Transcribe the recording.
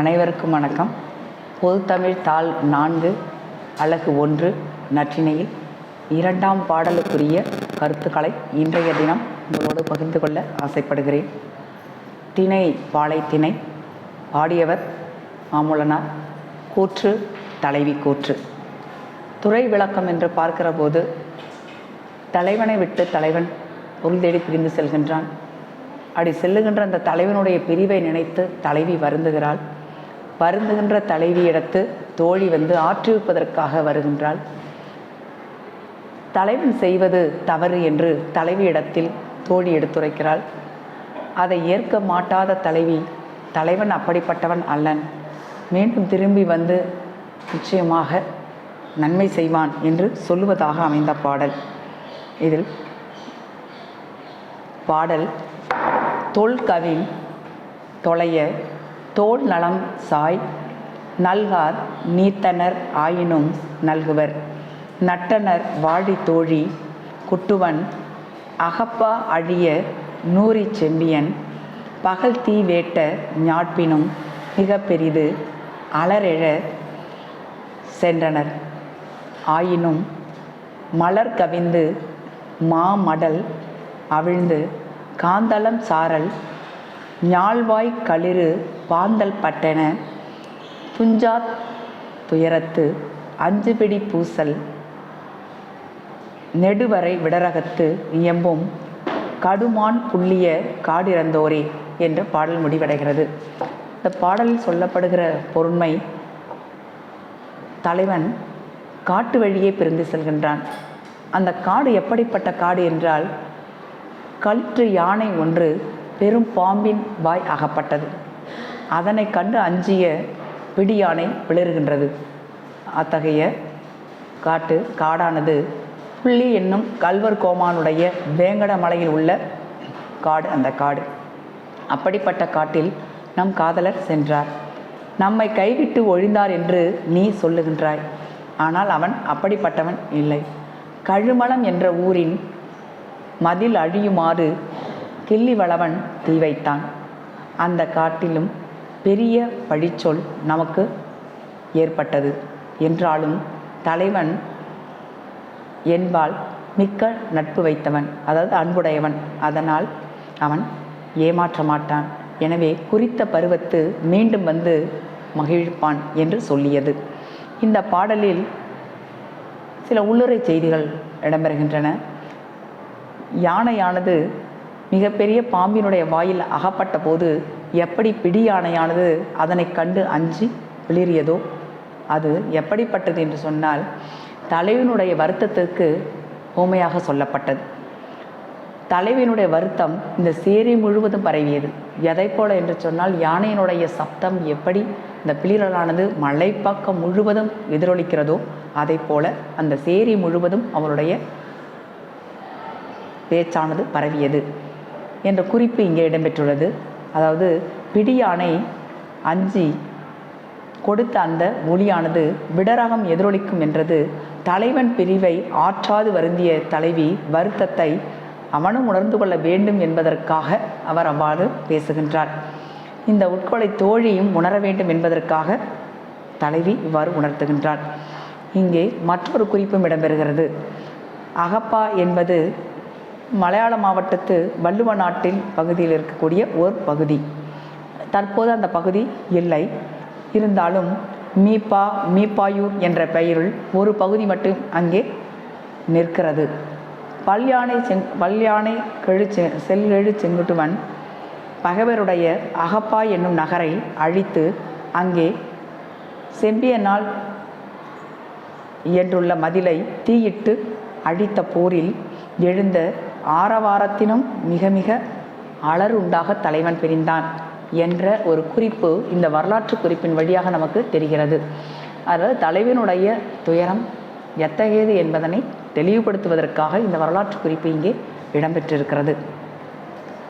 அனைவருக்கும் வணக்கம். பொதுத்தமிழ் தாள் நான்கு அழகு ஒன்று நற்றினையில் இரண்டாம் பாடலுக்குரிய கருத்துக்களை இன்றைய தினம் உங்களோடு பகிர்ந்து கொள்ள ஆசைப்படுகிறேன். திணை பாலை திணை பாடியவர் மாமூலனார் கூற்று தலைவி கூற்று. துறை விளக்கம் என்று பார்க்கிற போது தலைவனை விட்டு தலைவன் பொருள் தேடி பிரிந்து செல்கின்றான். அப்படி செல்லுகின்ற அந்த தலைவனுடைய பிரிவை நினைத்து தலைவி வருந்துகிறாள். வருந்துகின்ற தலைவியிடத்து தோழி வந்து ஆற்றுவிப்பதற்காக வருகின்றாள். தலைவன் செய்வது தவறு என்று தலைவியிடத்தில் தோழி எடுத்துரைக்கிறாள். அதை ஏற்க மாட்டாத தலைவி தலைவன் அப்படிப்பட்டவன் அல்லன். மீண்டும் திரும்பி வந்து நிச்சயமாக நன்மை செய்வான் என்று சொல்லுவதாக அமைந்த பாடல். இதில் பாடல் தொல்கவின் தொலைய தோல் நலம் சாய் நல்கார் நீத்தனர் ஆயினும் நல்குவர். நட்டனர் வாழி தோழி குட்டுவன் அகப்பா அழிய நூறி செம்பியன் பகல் தீ வேட்ட ஞாட்பினும் மிக பெரிது அலரெழ சென்றனர். ஆயினும் மலர் கவிந்து மாமடல் அவிழ்ந்து காந்தளம் சாரல் ஞாழ்வாய் களிறு பாந்தல் பட்டென துஞ்சாத் துயரத்து அஞ்சு பிடி பூசல் நெடுவரை விடரகத்து இயம்பும் கடுமான் புள்ளிய காடிறந்தோரே என்ற பாடல் முடிவடைகிறது. இந்த பாடலில் சொல்லப்படுகிற பொருண்மை தலைவன் காட்டு வழியே பிரிந்து செல்கின்றான். அந்த காடு எப்படிப்பட்ட காடு என்றால் களிற்று யானை ஒன்று பெரும் பாம்பின் வாய் அகப்பட்டது. அதனை கண்டு அஞ்சிய பிடியானை விளறுகின்றது. அத்தகைய காட்டு காடானது புள்ளி என்னும் கல்வர் கோமானுடைய வேங்கட மலையில் உள்ள காடு அந்த காடு. அப்படிப்பட்ட காட்டில் நம் காதலர் சென்றார். நம்மை கைவிட்டு ஒழிந்தார் என்று நீ சொல்லுகின்றாய். ஆனால் அவன் அப்படிப்பட்டவன் இல்லை. கழுமலம் என்ற ஊரின் மதில் அழியுமாறு கிள்ளிவளவன் தீ வைத்தான். அந்த காட்டிலும் பெரிய பழிச்சொல் நமக்கு ஏற்பட்டது. என்றாலும் தலைவன் என்பால் மிக்க நட்பு வைத்தவன் அதாவது அன்புடையவன். அதனால் அவன் ஏமாற்ற மாட்டான். எனவே குறித்த பருவத்து மீண்டும் வந்து மகிழ்ப்பான் என்று சொல்லியது. இந்த பாடலில் சில உள்ளுரை செய்திகள் இடம்பெறுகின்றன. யானையானது மிகப்பெரிய பாம்பினுடைய வாயில் அகப்பட்ட போது எப்படி பிடியானையானது அதனை கண்டு அஞ்சி வெளியேறியதோ அது எப்படிப்பட்டது என்று சொன்னால் தலைவனுடைய வருத்தத்திற்கு ஓமையாக சொல்லப்பட்டது. தலைவனுடைய வருத்தம் இந்த சேரி முழுவதும் பரவியது. எதை போல என்று சொன்னால் யானையினுடைய சப்தம் எப்படி இந்த பிளிரலானது மலைப்பக்கம் முழுவதும் எதிரொலிக்கிறதோ அதை போல அந்த சேரி முழுவதும் அவருடைய பேச்சானது பரவியது. என்ற குறிப்பு இங்கே இடம்பெற்றுள்ளது. அதாவது பிடியானை அஞ்சி கொடுத்த அந்த ஒளியானது விடரகம் எதிரொலிக்கும் என்றது. தலைவன் பிரிவை ஆற்றாது வருந்திய தலைவி வருத்தத்தை அவனும் உணர்ந்து கொள்ள வேண்டும் என்பதற்காக அவர் அவ்வாறு பேசுகின்றார். இந்த உட்கொலை தோழியும் உணர வேண்டும் என்பதற்காக தலைவி இவ்வாறு உணர்த்துகின்றார். இங்கே மற்றொரு குறிப்பும் இடம்பெறுகிறது. அகப்பா என்பது மலையாள மாவட்டத்து வள்ளுவ நாட்டின் பகுதியில் இருக்கக்கூடிய ஓர் பகுதி. தற்போது அந்த பகுதி இல்லை. இருந்தாலும் மீப்பா மீப்பாயூர் என்ற பெயரில் ஒரு பகுதி மட்டும் அங்கே நிற்கிறது. பல்யானை செங் பல்யானை கெழுச்செ செல்லெழு செங்குட்டுவன் பகைவருடைய அகப்பா என்னும் நகரை அழித்து அங்கே செம்பியனால் என்றுள்ள மதிலை தீயிட்டு அழித்த போரில் எழுந்த ஆரவாரத்தினும் மிக மிக அலர் உண்டாக தலைவன் பிரிந்தான் என்ற ஒரு குறிப்பு இந்த வரலாற்று குறிப்பின் வழியாக நமக்கு தெரிகிறது. அதாவது தலைவனுடைய துயரம் எத்தகையது என்பதனை தெளிவுபடுத்துவதற்காக இந்த வரலாற்று குறிப்பு இங்கே இடம்பெற்றிருக்கிறது.